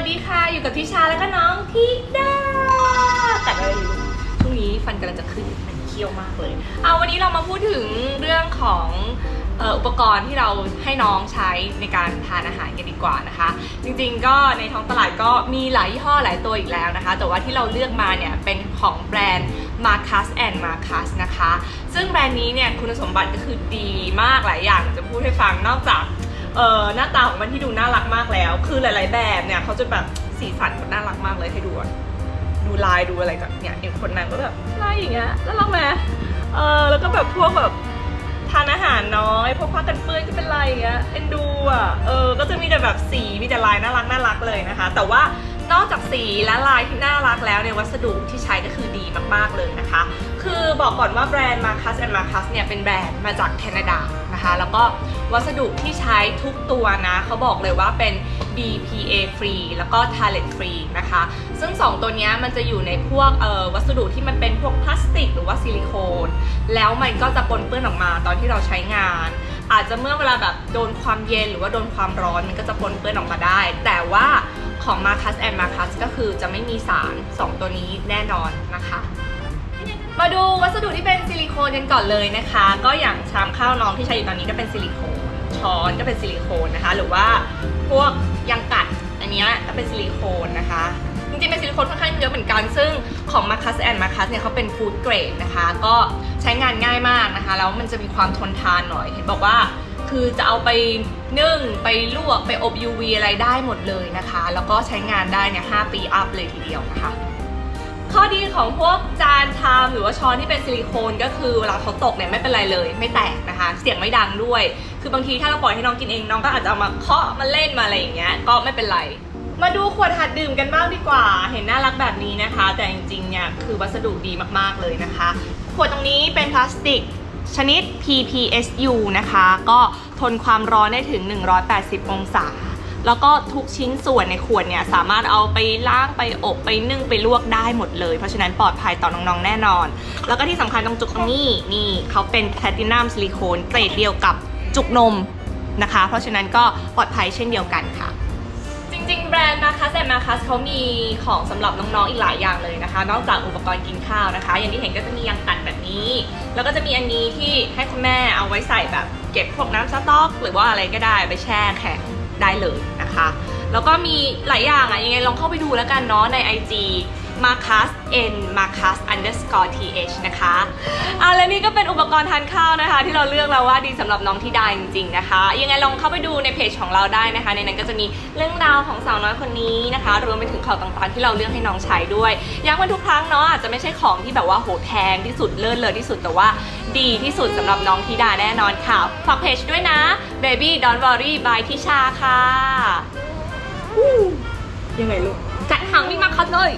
สดีค่ะ อยู่กับทิชาแล้วก็น้องทิดาแต่อะไรอยู่ช่วงนี้ฟันกำลังจะขึ้นมันเคี้ยวมากเลย เอาวันนี้เรามาพูดถึงเรื่องของอ่ออุปกรณ์ที่เราให้น้องใช้ในการทานอาหารกันดีกว่านะคะ จริงๆก็ในท้องตลาดก็มีหลายยี่ห้อหลายตัวอีกแล้วนะคะ แต่ว่าที่เราเลือกมาเนี่ยเป็นของแบรนด์ Marcus and Marcus นะคะ ซึ่งแบรนด์นี้เนี่ยคุณสมบัติก็คือดีมากหลายอย่างจะพูดให้ฟังนอกจาก เออหน้าตาของมันที่ดูน่ารักมากแล้ว คือหลาย ๆ แบบเนี่ยเขาจะแบบสีสันมันน่ารักมากเลยให้ดูอะดูลายดูอะไรแบบเนี่ยอย่างคนนั้นก็แบบลายอย่างเงี้ยน่ารักไหมเออแล้วก็แบบพวกแบบทานอาหารน้อยพวกผ้ากันเปื้อนก็เป็นลายอย่างเงี้ยเอ็นดูอะเออก็จะมีแต่แบบสีมีแต่ลายน่ารักน่ารักเลยนะคะ แต่ว่า นอกจากสีและลายที่น่ารักแล้วเนี่ยวัสดุที่ใช้ก็คือดีมากๆเลยนะคะ คือบอกก่อนว่าแบรนด์ Marcus and Marcus เนี่ยเป็นแบรนด์มาจากแคนาดานะคะ แล้วก็วัสดุที่ใช้ทุกตัวนะเขาบอกเลยว่าเป็น BPA free แล้วก็ Talent free นะคะ ซึ่ง 2 ตัวนี้มันจะอยู่ในพวกเอ่อวัสดุที่มันเป็นพวกพลาสติก หรือว่าซิลิโคน แล้วมันก็จะปนเปื้อนออกมาตอนที่เราใช้งาน อาจจะเมื่อเวลาแบบโดนความเย็นหรือว่าโดนความร้อนมันก็จะปนเปื้อนออกมาได้ แต่ว่า ของ Marcus and Marcus ก็คือจะไม่มีสาร 2 ตัวนี้แน่นอนนะคะ มาดูวัสดุที่เป็นซิลิโคนกันก่อนเลยนะคะ ก็อย่างชามข้าวน้องที่ใช้อยู่ตอนนี้ก็เป็นซิลิโคน ช้อนก็เป็นซิลิโคนนะคะ หรือว่าพวกยางกัดอันนี้ก็เป็นซิลิโคนนะคะจริงๆเป็นซิลิโคนค่อนข้างเยอะเหมือนกัน ซึ่งของ Marcus and Marcus เนี่ยเขาเป็นฟู้ดเกรดนะคะ ก็ใช้งานง่ายมากนะคะ แล้วมันจะมีความทนทานหน่อย เห็นบอกว่า คือจะเอาไปนึ่งไปลวกไปอบ UV อะไรได้หมดเลยนะคะ แล้วก็ใช้งานได้เนี่ย5ปีอัพเลยทีเดียวนะคะ ข้อดีของพวกจานชามหรือว่าช้อนที่เป็นซิลิโคนก็คือเวลาเขาตกเนี่ยไม่เป็นไรเลย ไม่แตกนะคะ เสียงไม่ดังด้วย คือบางทีถ้าเราปล่อยให้น้องกินเองน้องก็อาจจะเอามาเคาะมาเล่นมาอะไรอย่างเงี้ยก็ไม่เป็นไรมาดูขวดหัดดื่มกันบ้างดีกว่า เห็นน่ารักแบบนี้นะคะ แต่จริงๆเนี่ยคือวัสดุดีมากๆเลยนะคะ ขวดตรงนี้เป็นพลาสติก ชนิด PPSU นะคะ ก็ทนความร้อนได้ถึง 180 องศา แล้วก็ทุกชิ้นส่วนในขวดเนี่ย สามารถเอาไปล้างไปอบไปนึ่งไปลวกได้หมดเลย เพราะฉะนั้นปลอดภัยต่อน้องๆแน่นอน แล้วก็ที่สำคัญตรงจุกตรงนี้นี่เขาเป็นแพลตินัมซิลิโคนเกรดเดียวกับจุกนมนะคะ เพราะฉะนั้นก็ปลอดภัยเช่นเดียวกันค่ะ ริงๆ แบรนด์มาคัสแอนมาคัสเขามีของสำหรับน้องๆอีกหลายอย่างเลยนะคะ นอกจากอุปกรณ์กินข้าวนะคะ อย่างที่เห็นก็จะมียางตัดแบบนี้ แล้วก็จะมีอันนี้ที่ให้คุณแม่เอาไว้ใส่แบบเก็บพวกน้ำสต๊อก หรือว่าอะไรก็ได้ไปแช่แข็งได้เลยนะคะ แล้วก็มีหลายอย่างอะยังไงลองเข้าไปดูแล้วกันเนาะใน IG Marcus N Marcus underscore th นะคะอะและนี่ก็เป็นอุปกรณ์ทานข้าวนะคะ ที่เราเลือกแล้วว่าดีสำหรับน้องที่ได้จริงๆนะคะ ยังไงลองเข้าไปดูในเพจของเราได้นะคะ ในนั้นก็จะมีเรื่องราวของสาวน้อยคนนี้นะคะ รวมไปถึงของต่างๆที่เราเลือกให้น้องใช้ด้วยย้ำกันทุกครั้งเนาะอาจจะไม่ใช่ของที่แบบว่าโหแพงที่สุดเลิศเลยที่สุดแต่ว่าดีที่สุดสำหรับน้องธิดาแน่นอนค่ะฝากเพจด้วยนะ baby don't worry by ทิชาค่ะยังไงลูก มั่งมีมั่งคัดเลย